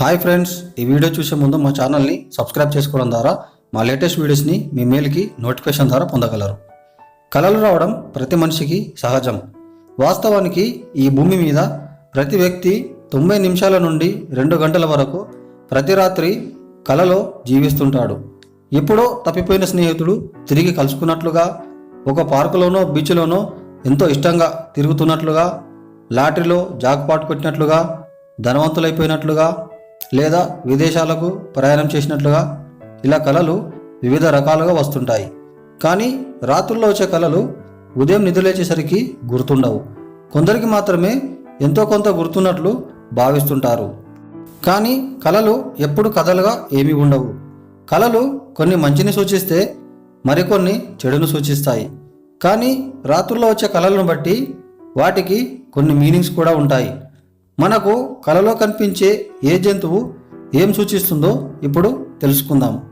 Hi friends ఈ video చూసే ముందు మా ఛానల్ని సబ్స్క్రైబ్ చేసుకోవడం ద్వారా మా లేటెస్ట్ వీడియోస్ని మీ మెయిల్కి నోటిఫికేషన్ ద్వారా పొందగలరు. కళలు రావడం ప్రతి మనిషికి సహజం. వాస్తవానికి ఈ భూమి మీద ప్రతి వ్యక్తి తొంభై నిమిషాల నుండి రెండు గంటల వరకు ప్రతి రాత్రి కలలో జీవిస్తుంటాడు. ఎప్పుడో తప్పిపోయిన స్నేహితుడు తిరిగి కలుసుకున్నట్లుగా ఒక పార్కులోనో బీచ్లోనో ఎంతో ఇష్టంగా తిరుగుతున్నట్లుగా లాటరీలో జాక్పాట్ కొట్టినట్లుగా ధనవంతులైపోయినట్లుగా లేదా విదేశాలకు ప్రయాణం చేసినట్లుగా ఇలా కళలు వివిధ రకాలుగా వస్తుంటాయి. కానీ రాత్రుల్లో వచ్చే కళలు ఉదయం నిద్రలేచేసరికి గుర్తుండవు. కొందరికి మాత్రమే ఎంతో కొంత గుర్తున్నట్లు భావిస్తుంటారు. కానీ కళలు ఎప్పుడు కథలుగా ఏమీ ఉండవు. కళలు కొన్ని మంచిని సూచిస్తే మరికొన్ని చెడును సూచిస్తాయి. కానీ రాత్రుల్లో వచ్చే కళలను బట్టి వాటికి కొన్ని మీనింగ్స్ కూడా ఉంటాయి. మనకు కలలో కనిపించే ఏ జంతువు ఏం సూచిస్తుందో ఇప్పుడు తెలుసుకుందాం.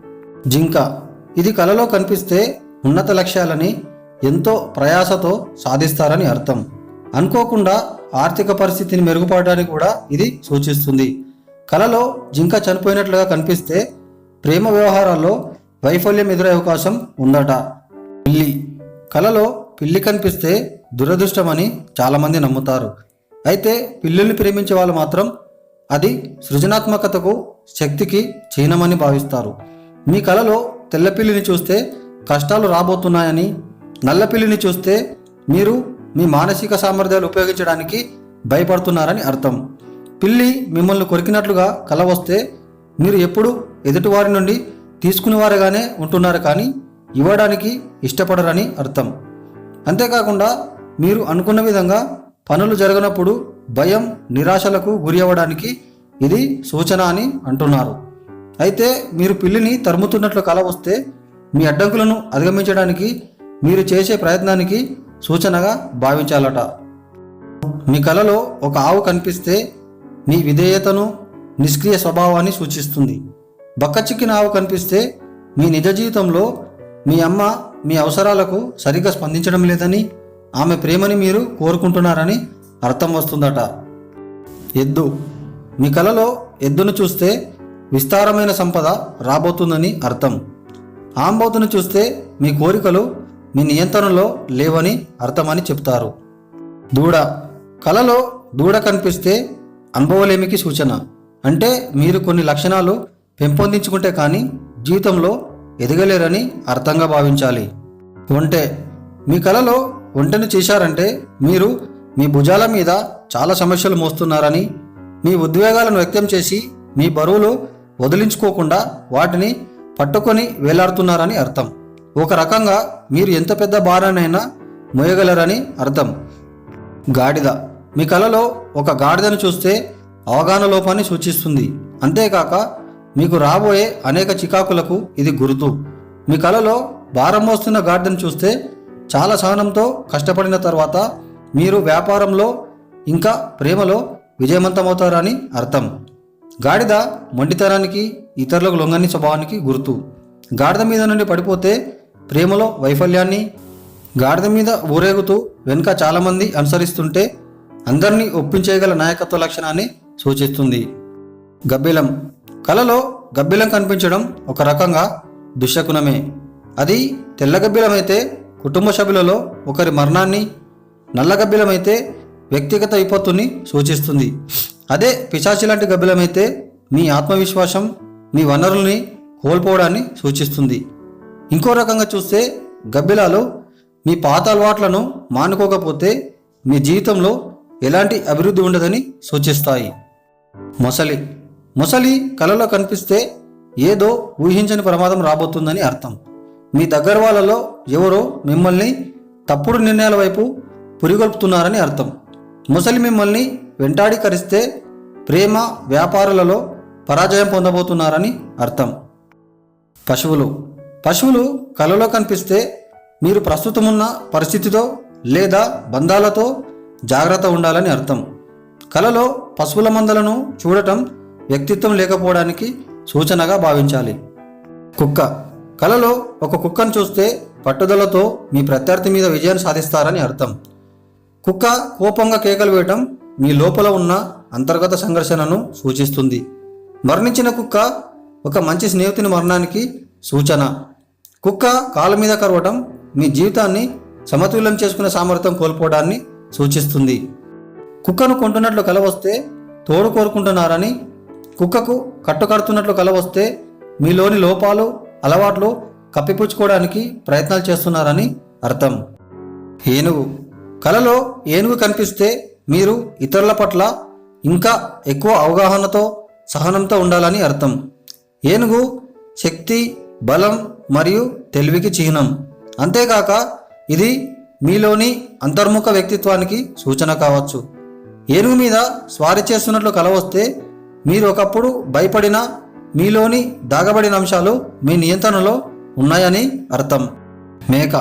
జింక. ఇది కలలో కనిపిస్తే ఉన్నత లక్ష్యాలని ఎంతో ప్రయాసతో సాధిస్తారని అర్థం. అనుకోకుండా ఆర్థిక పరిస్థితిని మెరుగుపడడానికి కూడా ఇది సూచిస్తుంది. కలలో జింక చనిపోయినట్లుగా కనిపిస్తే ప్రేమ వ్యవహారాల్లో వైఫల్యం ఎదురే అవకాశం ఉందట. పిల్లి. కలలో పిల్లి కనిపిస్తే దురదృష్టమని చాలామంది నమ్ముతారు. అయితే పిల్లుల్ని ప్రేమించే వాళ్ళు మాత్రం అది సృజనాత్మకతకు శక్తికి చీనమని భావిస్తారు. మీ కలలో తెల్లపిల్లిని చూస్తే కష్టాలు రాబోతున్నాయని నల్ల పిల్లిని చూస్తే మీరు మీ మానసిక సామర్థ్యాలు ఉపయోగించడానికి భయపడుతున్నారని అర్థం. పిల్లి మిమ్మల్ని కొరికినట్లుగా కల వస్తే మీరు ఎప్పుడు ఎదుటివారి నుండి తీసుకునేవారుగానే ఉంటున్నారు కానీ ఇవ్వడానికి ఇష్టపడరని అర్థం. అంతేకాకుండా మీరు అనుకున్న విధంగా పనులు జరగనప్పుడు భయం నిరాశలకు గురి అవ్వడానికి ఇది సూచన అని అంటున్నారు. అయితే మీరు పిల్లిని తరుముతున్నట్లు కల వస్తే మీ అడ్డంకులను అధిగమించడానికి మీరు చేసే ప్రయత్నానికి సూచనగా భావించాలట. మీ కలలో ఒక ఆవు కనిపిస్తే మీ విధేయతను నిష్క్రియ స్వభావాన్ని సూచిస్తుంది. బక్కచిక్కిన ఆవు కనిపిస్తే మీ నిజ జీవితంలో మీ అమ్మ మీ అవసరాలకు సరిగ్గా స్పందించడం లేదని ఆమె ప్రేమని మీరు కోరుకుంటున్నారని అర్థం వస్తుందట. ఎద్దు మీ కలలో ఎద్దును చూస్తే విస్తారమైన సంపద రాబోతుందని అర్థం. ఆంబోతును చూస్తే మీ కోరికలు మీ నియంత్రణలో లేవని అర్థమని చెప్తారు. దూడ కలలో దూడ కనిపిస్తే అనుభవలేమికి సూచన. అంటే మీరు కొన్ని లక్షణాలు పెంపొందించుకుంటే కానీ జీవితంలో ఎదగలేరని అర్థంగా భావించాలి. ఒంటే మీ కలలో వంటను చేశారంటే మీరు మీ భుజాల మీద చాలా సమస్యలు మోస్తున్నారని మీ ఉద్వేగాలను వ్యక్తం చేసి మీ బరువులు వదిలించుకోకుండా వాటిని పట్టుకొని వేలాడుతున్నారని అర్థం. ఒక రకంగా మీరు ఎంత పెద్ద భారానైనా మోయగలరని అర్థం. గాడిద. మీ కలలో ఒక గాడిదను చూస్తే అవగాహన లోపాన్ని సూచిస్తుంది. అంతేకాక మీకు రాబోయే అనేక చికాకులకు ఇది గుర్తు. మీ కలలో భారం మోస్తున్న గాడిదను చూస్తే చాలా సహనంతో కష్టపడిన తర్వాత మీరు వ్యాపారంలో ఇంకా ప్రేమలో విజయవంతమవుతారని అర్థం. గాడిద మొండితనానికి ఇతరులకు లొంగని స్వభావానికి గుర్తు. గాడిద మీద నుండి పడిపోతే ప్రేమలో వైఫల్యాన్ని గాడిద మీద ఊరేగుతూ వెనుక చాలామంది అనుసరిస్తుంటే అందరినీ ఒప్పించేయగల నాయకత్వ లక్షణాన్ని సూచిస్తుంది. గబ్బిలం. కలలో గబ్బిలం కనిపించడం ఒక రకంగా దుశ్శకునమే. అది తెల్ల గబ్బిలం అయితే కుటుంబ సభ్యులలో ఒకరి మరణాన్ని నల్ల గబ్బిలమైతే వ్యక్తిగత విపత్తుని సూచిస్తుంది. అదే పిశాచి లాంటి గబ్బిలమైతే మీ ఆత్మవిశ్వాసం మీ వనరుల్ని కోల్పోవడాన్ని సూచిస్తుంది. ఇంకో రకంగా చూస్తే గబ్బిలాలు మీ పాత అలవాట్లను మానుకోకపోతే మీ జీవితంలో ఎలాంటి అభివృద్ధి ఉండదని సూచిస్తాయి. మొసలి. మొసలి కలలో కనిపిస్తే ఏదో ఊహించని ప్రమాదం రాబోతుందని అర్థం. మీ దగ్గర వాళ్ళలో ఎవరో మిమ్మల్ని తప్పుడు నిర్ణయాల వైపు పురిగొల్పుతున్నారని అర్థం. ముసలి మిమ్మల్ని వెంటాడికరిస్తే ప్రేమ వ్యాపారాలలో పరాజయం పొందబోతున్నారని అర్థం. పశువులు. పశువులు కలలో కనిపిస్తే మీరు ప్రస్తుతమున్న పరిస్థితితో లేదా బంధాలతో జాగ్రత్త ఉండాలని అర్థం. కలలో పశువుల మందలను చూడటం వ్యక్తిత్వం లేకపోవడానికి సూచనగా భావించాలి. కుక్క. కలలో ఒక కుక్కను చూస్తే పట్టుదలతో మీ ప్రత్యర్థి మీద విజయాన్ని సాధిస్తారని అర్థం. కుక్క కోపంగా కేకలు వేయటం మీ లోపల ఉన్న అంతర్గత సంఘర్షణను సూచిస్తుంది. మరణించిన కుక్క ఒక మంచి స్నేహితుని మరణానికి సూచన. కుక్క కాళ్ళ మీద కరవటం మీ జీవితాన్ని సమతుల్యం చేసుకునే సామర్థ్యం కోల్పోవడాన్ని సూచిస్తుంది. కుక్కను కొంటున్నట్లు కల వస్తే తోడు కోరుకుంటున్నారని కుక్కకు కట్టుకడుతున్నట్లు కల వస్తే మీలోని లోపాలు అలవాట్లు కప్పిపుచ్చుకోవడానికి ప్రయత్నాలు చేస్తున్నారని అర్థం. ఏనుగు. కలలో ఏనుగు కనిపిస్తే మీరు ఇతరుల పట్ల ఇంకా ఎక్కువ అవగాహనతో సహనంతో ఉండాలని అర్థం. ఏనుగు శక్తి బలం మరియు తెలివికి చిహ్నం. అంతేకాక ఇది మీలోని అంతర్ముఖ వ్యక్తిత్వానికి సూచన కావచ్చు. ఏనుగు మీద స్వారీ చేస్తున్నట్లు కల వస్తే మీరు ఒకప్పుడు భయపడిన మీలోని దాగబడిన అంశాలు మీ నియంత్రణలో ఉన్నాయని అర్థం. మేక.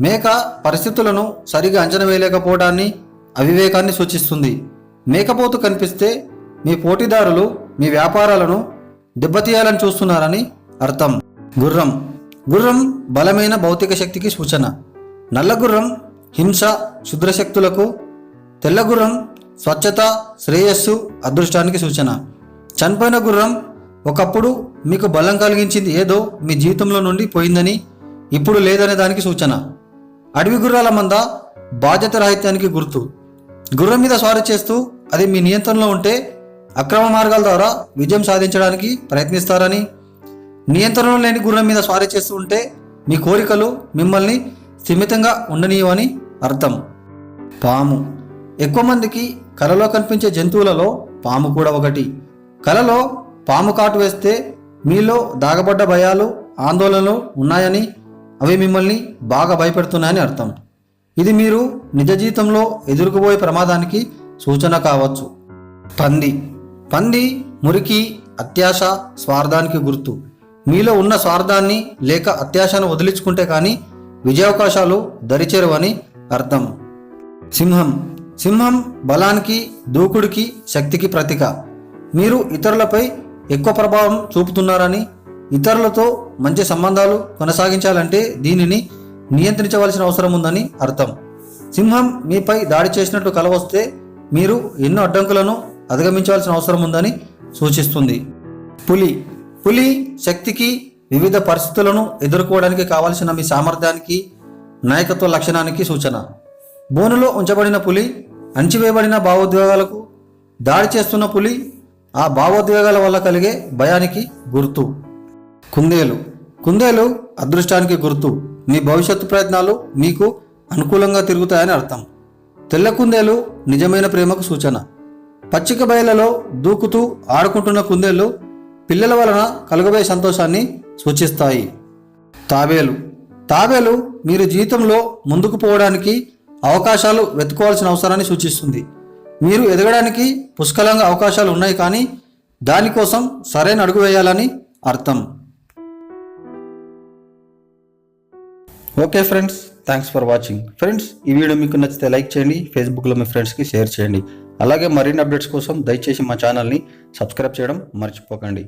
మేక పరిస్థితులను సరిగా అంచనా వేయలేకపోవడాన్ని అవివేకాన్ని సూచిస్తుంది. మేకపోతు కనిపిస్తే మీ పోటీదారులు మీ వ్యాపారాలను దెబ్బతీయాలని చూస్తున్నారని అర్థం. గుర్రం. గుర్రం బలమైన భౌతిక శక్తికి సూచన. నల్ల గుర్రం హింస శుద్రశక్తులకు తెల్ల గుర్రం స్వచ్ఛత శ్రేయస్సు అదృష్టానికి సూచన. చనిపోయిన గుర్రం ఒకప్పుడు మీకు బలం కలిగించింది ఏదో మీ జీవితంలో నుండి పోయిందని ఇప్పుడు లేదనే దానికి సూచన. అడవి గుర్రాల మంద బాధ్యత రాహిత్యానికి గుర్తు. గుర్రం మీద స్వారీ చేస్తూ అది మీ నియంత్రణలో ఉంటే అక్రమ మార్గాల ద్వారా విజయం సాధించడానికి ప్రయత్నిస్తారని. నియంత్రణలో లేని గుర్రం మీద స్వారీ చేస్తూ ఉంటే మీ కోరికలు మిమ్మల్ని స్థిమితంగా ఉండనీయవని అర్థం. పాము. ఎక్కువ మందికి కలలో కనిపించే జంతువులలో పాము కూడా ఒకటి. కలలో పాము కాటు వేస్తే మీలో దాగబడ్డ భయాలు ఆందోళనలు ఉన్నాయని అవి మిమ్మల్ని బాగా భయపెడుతున్నాయని అర్థం. ఇది మీరు నిజ జీవితంలో ఎదుర్కోబోయే ప్రమాదానికి సూచన కావచ్చు. పంది. పంది మురికి అత్యాశ స్వార్థానికి గుర్తు. మీలో ఉన్న స్వార్థాన్ని లేక అత్యాశను వదిలించుకుంటే కానీ విజయావకాశాలు దరిచేరువని అర్థం. సింహం. సింహం బలానికి దూకుడికి శక్తికి ప్రతీక. మీరు ఇతరులపై ఎక్కువ ప్రభావం చూపుతున్నారని ఇతరులతో మంచి సంబంధాలు కొనసాగించాలంటే దీనిని నియంత్రించవలసిన అవసరం ఉందని అర్థం. సింహం మీపై దాడి చేసినట్లు కలవస్తే మీరు ఎన్నో అడ్డంకులను అధిగమించవలసిన అవసరం ఉందని సూచిస్తుంది. పులి. పులి శక్తికి వివిధ పరిస్థితులను ఎదుర్కోవడానికి కావలసిన మీ సామర్థ్యానికి నాయకత్వ లక్షణానికి సూచన. బోనులో ఉంచబడిన పులి అణచివేయబడిన భావోద్వేగాలకు దాడి చేస్తున్న పులి ఆ భావోద్వేగాల వల్ల కలిగే భయానికి గుర్తు. కుందేలు. కుందేలు అదృష్టానికి గుర్తు. మీ భవిష్యత్తు ప్రయత్నాలు మీకు అనుకూలంగా తిరుగుతాయని అర్థం. తెల్ల కుందేలు నిజమైన ప్రేమకు సూచన. పచ్చిక బయలలో దూకుతూ ఆడుకుంటున్న కుందేలు పిల్లల వలన కలుగబోయే సంతోషాన్ని సూచిస్తాయి. తాబేలు. తాబేలు మీరు జీవితంలో ముందుకు పోవడానికి అవకాశాలు వెతుకోవాల్సిన అవసరాన్ని సూచిస్తుంది. మీరు ఎదగడానికి పుష్కలంగా అవకాశాలు ఉన్నాయి కానీ దానికోసం సరైన అడుగు వేయాలని అర్థం. Okay friends thanks for watching. Friends ఈ వీడియో మీకు నచ్చితే లైక్ చేయండి ఫేస్బుక్లో మీ ఫ్రెండ్స్కి షేర్ చేయండి. అలాగే మరిన్ని అప్డేట్స్ కోసం దయచేసి మా ఛానల్ని సబ్స్క్రైబ్ చేయడం మర్చిపోకండి.